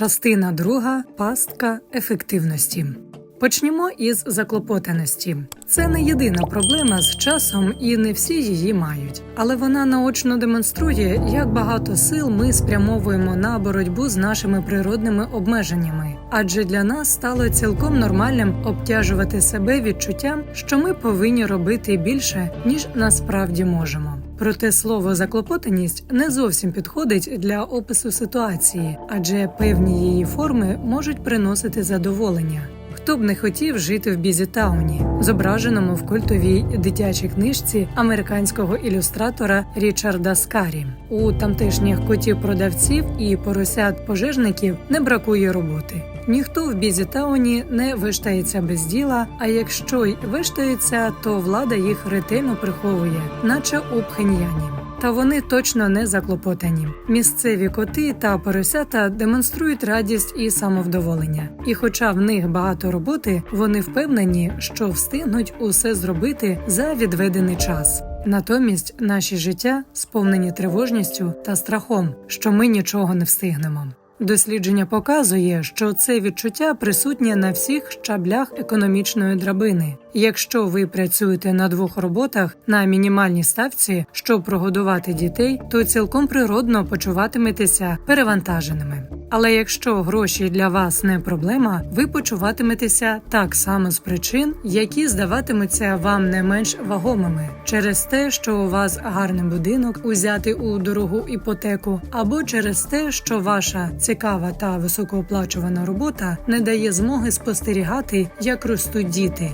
Частина друга пастка ефективності. Почнімо із заклопотаності. Це не єдина проблема з часом, і не всі її мають. Але вона наочно демонструє, як багато сил ми спрямовуємо на боротьбу з нашими природними обмеженнями. Адже для нас стало цілком нормальним обтяжувати себе відчуттям, що ми повинні робити більше, ніж насправді можемо. Проте слово заклопотаність не зовсім підходить для опису ситуації, адже певні її форми можуть приносити задоволення. Хто б не хотів жити в Бізітауні, зображеному в культовій дитячій книжці американського ілюстратора Річарда Скарі. У тамтешніх котів-продавців і поросят-пожежників не бракує роботи. Ніхто в Бізітауні не виштається без діла, а якщо й виштається, то влада їх ретельно приховує, наче у Пхеньяні. Та вони точно не заклопотані. Місцеві коти та поросята демонструють радість і самовдоволення. І, хоча в них багато роботи, вони впевнені, що встигнуть усе зробити за відведений час. Натомість наші життя сповнені тривожністю та страхом, що ми нічого не встигнемо. Дослідження показує, що це відчуття присутнє на всіх щаблях економічної драбини. Якщо ви працюєте на двох роботах на мінімальній ставці, щоб прогодувати дітей, то цілком природно почуватиметеся перевантаженими. Але якщо гроші для вас не проблема, ви почуватиметеся так само з причин, які здаватимуться вам не менш вагомими, через те, що у вас гарний будинок, узяти у дорогу іпотеку, або через те, що ваша цікава та високооплачувана робота не дає змоги спостерігати, як ростуть діти,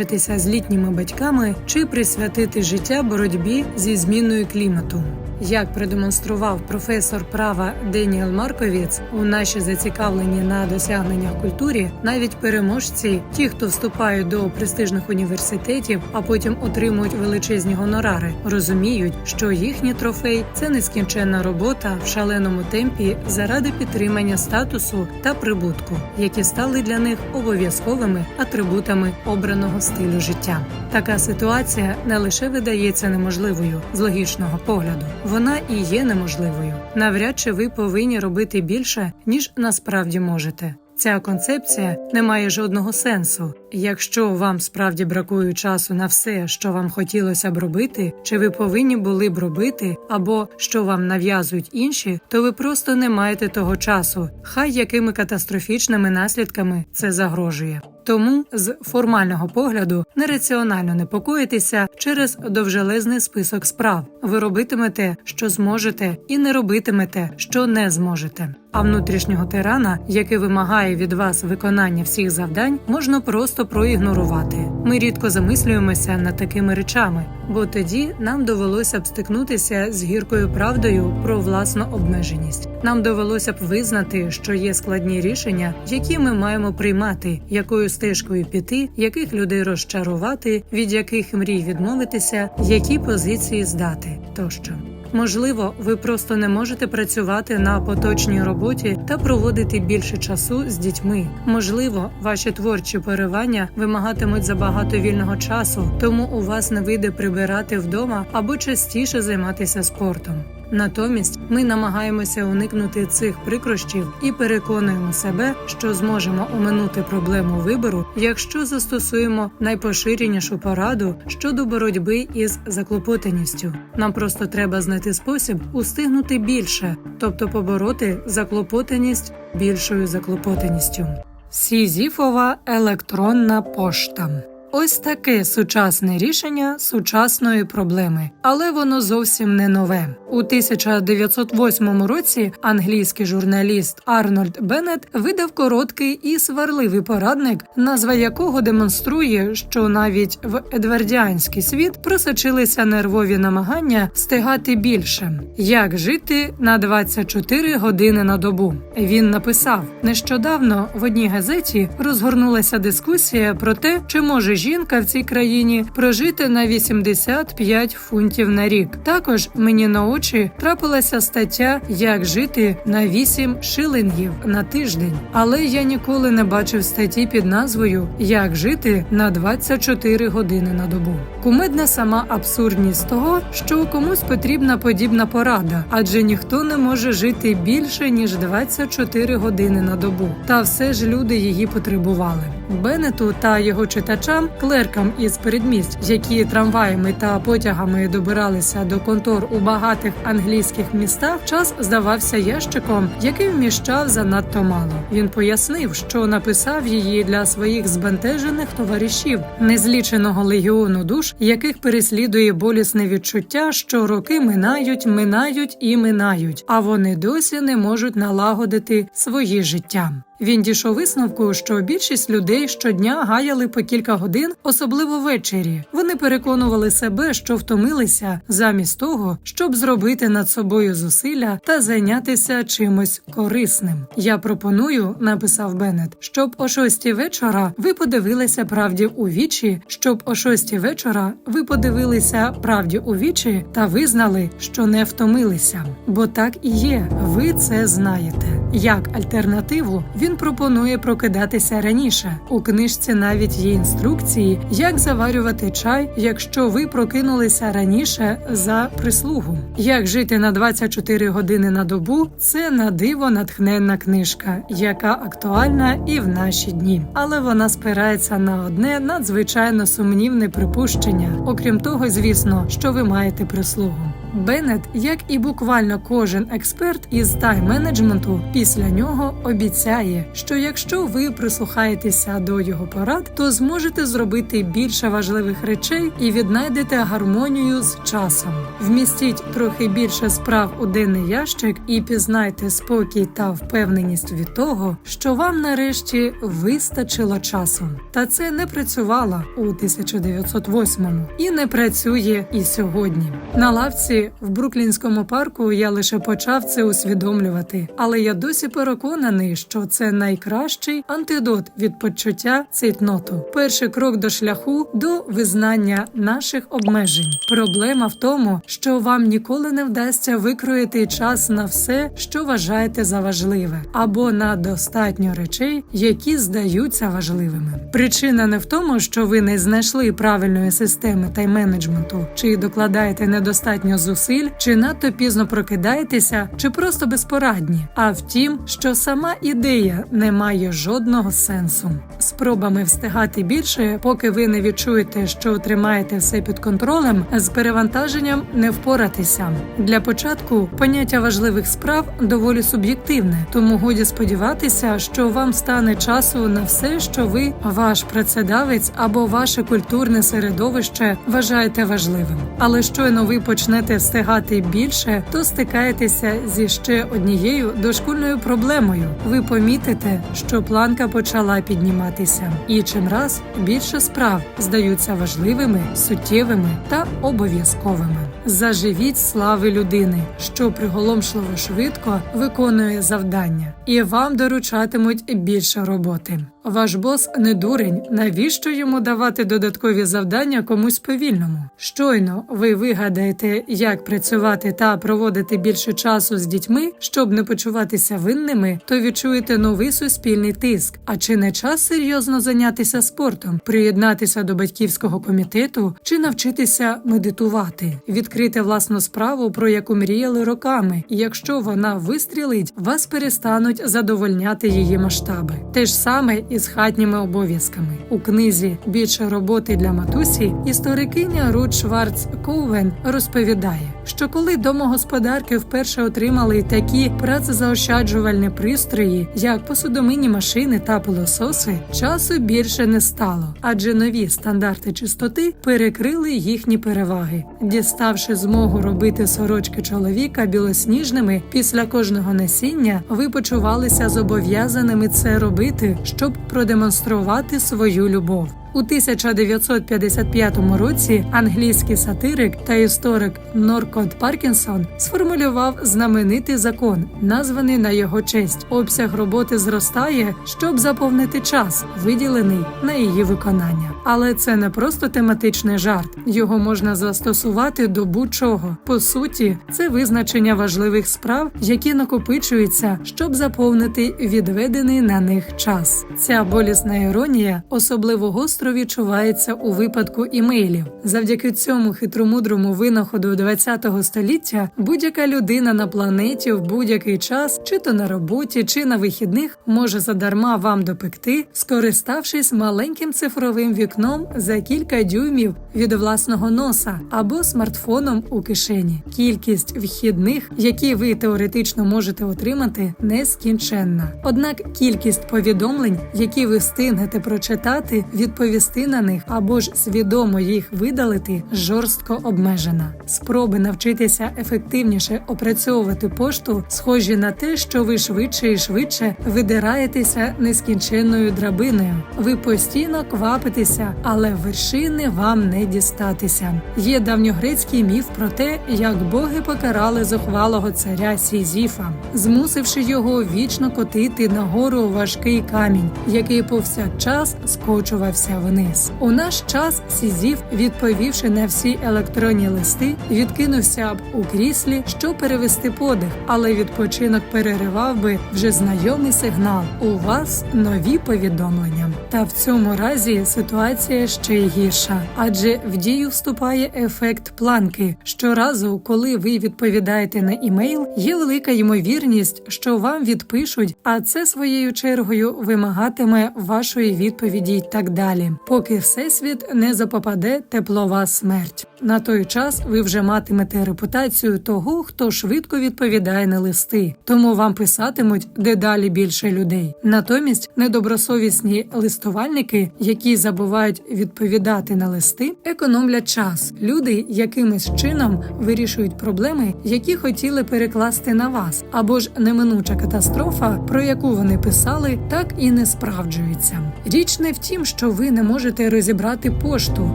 бачитися з літніми батьками чи присвятити життя боротьбі зі зміною клімату. Як продемонстрував професор права Деніел Марковіц, у наші зацікавлені на досягненнях культурі, навіть переможці, ті, хто вступають до престижних університетів, а потім отримують величезні гонорари, розуміють, що їхній трофей це нескінченна робота в шаленому темпі заради підтримання статусу та прибутку, які стали для них обов'язковими атрибутами обраного стилю життя. Така ситуація не лише видається неможливою з логічного погляду вона і є неможливою. Навряд чи ви повинні робити більше, ніж насправді можете. Ця концепція не має жодного сенсу. Якщо вам справді бракує часу на все, що вам хотілося б робити, чи ви повинні були б робити, або що вам нав'язують інші, то ви просто не маєте того часу, хай якими катастрофічними наслідками це загрожує. Тому з формального погляду нераціонально непокоїтися через довжелезний список справ. Ви робитимете, що зможете, і не робитимете, що не зможете. А внутрішнього тирана, який вимагає від вас виконання всіх завдань, можна просто проігнорувати. Ми рідко замислюємося над такими речами, бо тоді нам довелося б стикнутися з гіркою правдою про власну обмеженість. Нам довелося б визнати, що є складні рішення, які ми маємо приймати, якою стежкою піти, яких людей розчарувати, від яких мрій відмовитися, які позиції здати тощо. Можливо, ви просто не можете працювати на поточній роботі та проводити більше часу з дітьми. Можливо, ваші творчі поривання вимагатимуть забагато вільного часу, тому у вас не вийде прибирати вдома або частіше займатися спортом. Натомість ми намагаємося уникнути цих прикрощів і переконуємо себе, що зможемо оминути проблему вибору, якщо застосуємо найпоширенішу пораду щодо боротьби із заклопотаністю. Нам просто треба знайти спосіб устигнути більше, тобто побороти заклопотаність більшою заклопотаністю. Сізіфова електронна пошта. Ось таке сучасне рішення сучасної проблеми, але воно зовсім не нове. У 1908 році англійський журналіст Арнольд Беннет видав короткий і сварливий порадник, назва якого демонструє, що навіть в едвардіанський світ просочилися нервові намагання стигати більше, як жити на 24 години на добу. Він написав: нещодавно в одній газеті розгорнулася дискусія про те, чи може жінка в цій країні прожити на 85 фунтів на рік. Також мені на очі трапилася стаття, як жити на 8 шилингів на тиждень. Але я ніколи не бачив статті під назвою Як жити на 24 години на добу. Кумедна сама абсурдність того, що комусь потрібна подібна порада, адже ніхто не може жити більше ніж 24 години на добу. Та все ж люди її потребували. Беннету та його читачам, клеркам із передмість, які трамваями та потягами добиралися до контор у багатих англійських містах, час здавався ящиком, який вміщав занадто мало. Він пояснив, що написав її для своїх збентежених товаришів, незліченого легіону душ, яких переслідує болісне відчуття, що роки минають, минають і минають, а вони досі не можуть налагодити свої життя. Він дійшов висновку, що більшість людей щодня гаяли по кілька годин, особливо ввечері. Вони переконували себе, що втомилися, замість того, щоб зробити над собою зусилля та зайнятися чимось корисним. Я пропоную, написав Беннет, щоб о шостій вечора ви подивилися правді у вічі, щоб о шостій вечора ви подивилися правді у вічі та визнали, що не втомилися. Бо так і є, ви це знаєте. Як альтернативу він пропонує прокидатися раніше. У книжці навіть є інструкції, як заварювати чай, якщо ви прокинулися раніше за прислугу. Як жити на 24 години на добу це на диво натхненна книжка, яка актуальна і в наші дні. Але вона спирається на одне надзвичайно сумнівне припущення. Окрім того, звісно, що ви маєте прислугу. Беннет, як і буквально кожен експерт із тайм-менеджменту, після нього обіцяє, що якщо ви прислухаєтеся до його порад, то зможете зробити більше важливих речей і віднайдете гармонію з часом. Вмістіть трохи більше справ у денний ящик і пізнайте спокій та впевненість від того, що вам нарешті вистачило часу. Та це не працювало у 1908-му і не працює і сьогодні. На лавці в Бруклінському парку я лише почав це усвідомлювати, але я досі переконаний, що це найкращий антидот від почуття цейтноту. Перший крок до шляху до визнання наших обмежень. Проблема в тому, що вам ніколи не вдасться викроїти час на все, що вважаєте за важливе, або на достатньо речей, які здаються важливими. Причина не в тому, що ви не знайшли правильної системи тайм-менеджменту, чи докладаєте недостатньо зусиль, чи надто пізно прокидаєтеся, чи просто безпорадні, а в тім, що сама ідея не має жодного сенсу. Спробами встигати більше, поки ви не відчуєте, що тримаєте все під контролем, з перевантаженням не впоратися. Для початку поняття важливих справ доволі суб'єктивне, тому годі сподіватися, що вам стане часу на все, що ви, ваш працедавець або ваше культурне середовище вважаєте важливим. Але щойно ви почнете встигати більше, то стикаєтеся зі ще однією дошкульною проблемою. Ви помітите, що планка почала підніматися, і чим раз більше справ здаються важливими, суттєвими та обов'язковими. Заживіть слави людини, що приголомшливо швидко виконує завдання, і вам доручатимуть більше роботи. Ваш бос не дурень. Навіщо йому давати додаткові завдання комусь повільному? Щойно ви вигадаєте, як працювати та проводити більше часу з дітьми, щоб не почуватися винними, то відчуєте новий суспільний тиск. А чи не час серйозно зайнятися спортом, приєднатися до батьківського комітету чи навчитися медитувати, відкрити власну справу, про яку мріяли роками, і якщо вона вистрілить, вас перестануть задовольняти її масштаби. Те ж саме і з хатніми обов'язками у книзі Більше роботи для матусі історикиня Рут Шварц Коувен розповідає, що коли домогосподарки вперше отримали такі працезаощаджувальні пристрої, як посудомийні машини та пилососи, часу більше не стало, адже нові стандарти чистоти перекрили їхні переваги, діставши змогу робити сорочки чоловіка білосніжними після кожного насіння, ви почувалися зобов'язаними це робити, щоб продемонструвати свою любов. У 1955 році англійський сатирик та історик Норкот Паркінсон сформулював знаменитий закон, названий на його честь. Обсяг роботи зростає, щоб заповнити час, виділений на її виконання. Але це не просто тематичний жарт, його можна застосувати до будь-чого. По суті, це визначення важливих справ, які накопичуються, щоб заповнити відведений на них час. Ця болісна іронія особливо гостро відчувається у випадку імейлів. Завдяки цьому хитромудрому винаходу ХХ століття будь-яка людина на планеті в будь-який час, чи то на роботі, чи на вихідних, може задарма вам допекти, скориставшись маленьким цифровим вікном за кілька дюймів від власного носа або смартфоном у кишені. Кількість вхідних, які ви теоретично можете отримати, нескінченна. Однак кількість повідомлень, які ви встигнете прочитати, відповісти на них або ж свідомо їх видалити, жорстко обмежена. Спроби навчитися ефективніше опрацьовувати пошту схожі на те, що ви швидше і швидше видираєтеся нескінченною драбиною. Ви постійно квапитеся, але вершини вам не дістатися. Є давньогрецький міф про те, як боги покарали зухвалого царя Сізіфа, змусивши його вічно котити нагору важкий камінь, який повсякчас скочувався вниз. У наш час Сізіф, відповівши на всі електронні листи, відкинувся б у кріслі, щоб перевести подих, але відпочинок переривав би вже знайомий сигнал. У вас нові повідомлення. Та в цьому разі ситуація ще й гірша, адже в дію вступає ефект планки. Щоразу, коли ви відповідаєте на імейл, є велика ймовірність, що вам відпишуть, а це своєю чергою вимагатиме вашої відповіді й так далі, поки всесвіт не запопаде теплова смерть. На той час ви вже матимете репутацію того, хто швидко відповідає на листи, тому вам писатимуть дедалі більше людей. Натомість недобросовісні листувальники, які забувають відповідати на листи, економлять час. Люди якимось чином вирішують проблеми, які хотіли перекласти на вас, або ж неминуча катастрофа, про яку вони писали, так і не справджується. Річ не в тім, що ви не можете розібрати пошту,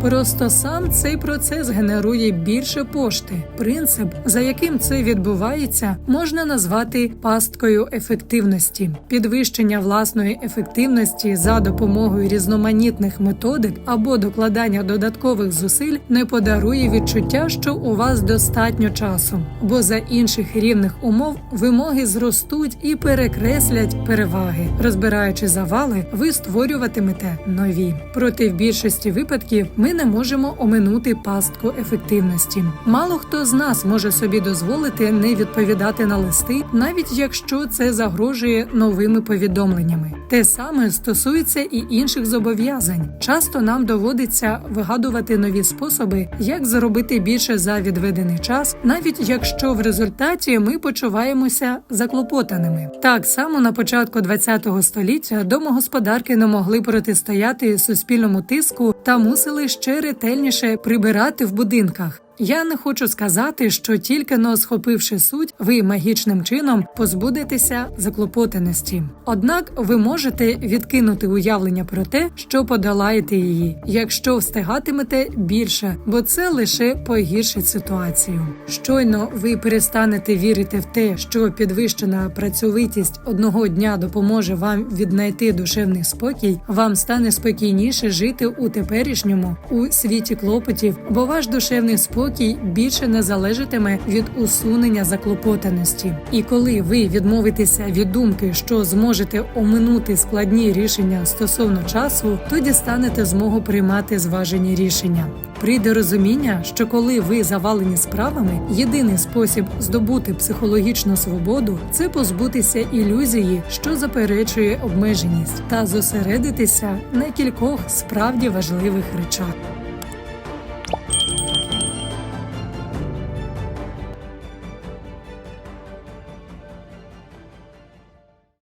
просто сам цей процес генерує більше пошти. Принцип, за яким це відбувається, можна назвати пасткою ефективності, підвищення власної ефективності за допомогою різноманітних методик або докладання додаткових зусиль не подарує відчуття, що у вас достатньо часу, бо за інших рівних умов вимоги зростуть і перекреслять переваги. Розбираючи завали, ви створюватимете нові. Проте в більшості випадків ми не можемо оминути пастку ефективності. Мало хто з нас може собі дозволити не відповідати на листи, навіть якщо це загрожує новими повідомленнями. Те саме стосується і інших зобов'язань. Часто нам доводиться вигадувати нові способи, як заробити більше за відведений час, навіть якщо в результаті ми почуваємося заклопотаними. Так само на початку ХХ століття домогосподарки не могли протистояти суспільному тиску та мусили ще ретельніше прибирати в будинках. Я не хочу сказати, що тільки но схопивши суть, ви магічним чином позбудетеся заклопотаності. Однак ви можете відкинути уявлення про те, що подолаєте її, якщо встигатимете більше, бо це лише погіршить ситуацію. Щойно ви перестанете вірити в те, що підвищена працьовитість одного дня допоможе вам віднайти душевний спокій, вам стане спокійніше жити у теперішньому у світі клопотів, бо ваш душевний спокій спокій більше не залежатиме від усунення заклопотаності. І коли ви відмовитеся від думки, що зможете оминути складні рішення стосовно часу, тоді станете змогу приймати зважені рішення. Прийде розуміння, що коли ви завалені справами, єдиний спосіб здобути психологічну свободу це позбутися ілюзії, що заперечує обмеженість, та зосередитися на кількох справді важливих речах.